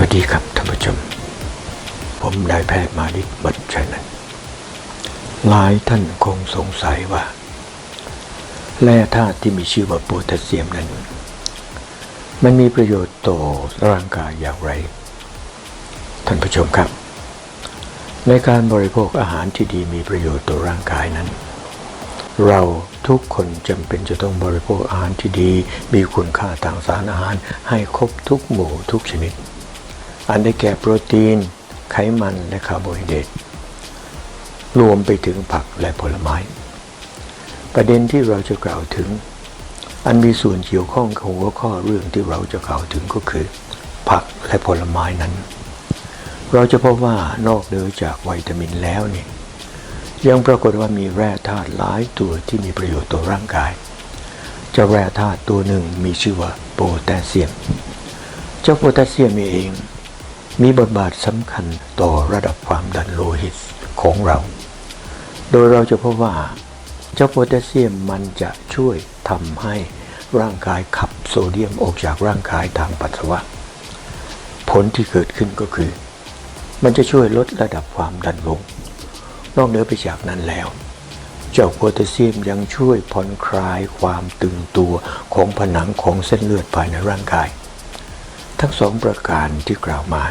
วัสดีครับท่านผู้ชม ผมนายแพทย์มานิตบัตชัยนันหลายท่านคงสงสัยว่า แร่ธาตุที่มีชื่อว่าโพแทสเซียมนั้น มันมีประโยชน์ต่อร่างกายอย่างไร ท่านผู้ชมครับ ในการบริโภคอาหารที่ดีมีประโยชน์ต่อร่างกายนั้น เราทุกคนจำเป็นจะต้องบริโภคอาหารที่ดี มีคุณค่าทางสารอาหารให้ครบทุกหมู่ทุกชนิด อันได้แก่โปรตีน ไขมันและคาร์โบไฮเดรตรวมไปถึงผักและผลไม้ ประเด็นที่เราจะกล่าวถึง อันมีส่วนเกี่ยวข้องกับหัวข้อเรื่องที่เราจะกล่าวถึงก็คือ ผักและผลไม้นั้น เราจะพบว่านอกเหนือจากวิตามินแล้วเนี่ยยังปรากฏว่ามีแร่ธาตุหลายตัวที่มีประโยชน์ต่อร่างกาย เจ้าแร่ธาตุตัวหนึ่งมีชื่อว่าโพแทสเซียม เจ้าโพแทสเซียมมีเอง มีบทบาทสำคัญต่อระดับความดันโลหิตของเรา โดยเราจะพบว่า เจ้าโพแทสเซียมมันจะช่วยทำให้ร่างกายขับโซเดียมออกจากร่างกายทางปัสสาวะ ผลที่เกิดขึ้นก็คือ มันจะช่วยลดระดับความดันลง นอกเหนือไปจากนั้นแล้ว เจ้าโพแทสเซียมยังช่วยผ่อนคลายความตึงตัวของผนังของเส้นเลือดภายในร่างกาย ทั้งสองประการที่กล่าวมา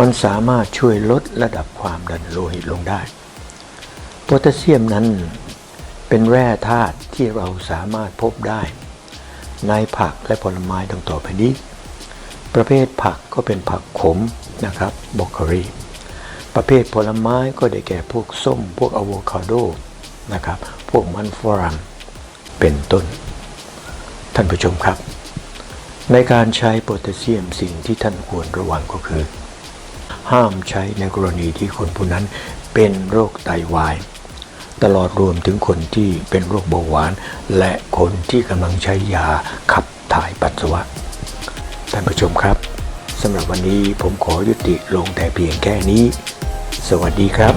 มันสามารถช่วยลดระดับความดันโลหิตลงได้ โพแทสเซียมนั้นเป็นแร่ธาตุที่เราสามารถพบได้ ในผักและผลไม้ดังต่อไปนี้ ประเภทผักก็เป็นผักขมนะครับบอกโคลีประเภทผลไม้ก็ได้แก่พวกส้ม พวกอะโวคาโดนะครับพวกมันฝรั่งเป็นต้น ท่านผู้ชมครับ ในการใช้โพแทสเซียมสิ่งที่ท่านควรระวังก็คือ ห้ามใช้ในกรณีที่คนผู้นั้นเป็นโรคไตวาย ตลอดรวมถึงคนที่เป็นโรคเบาหวาน และคนที่กำลังใช้ยาขับถ่ายปัสสาวะ ท่านผู้ชมครับสำหรับวันนี้ผมขอยุติลงแต่เพียงแค่นี้ สวัสดีครับ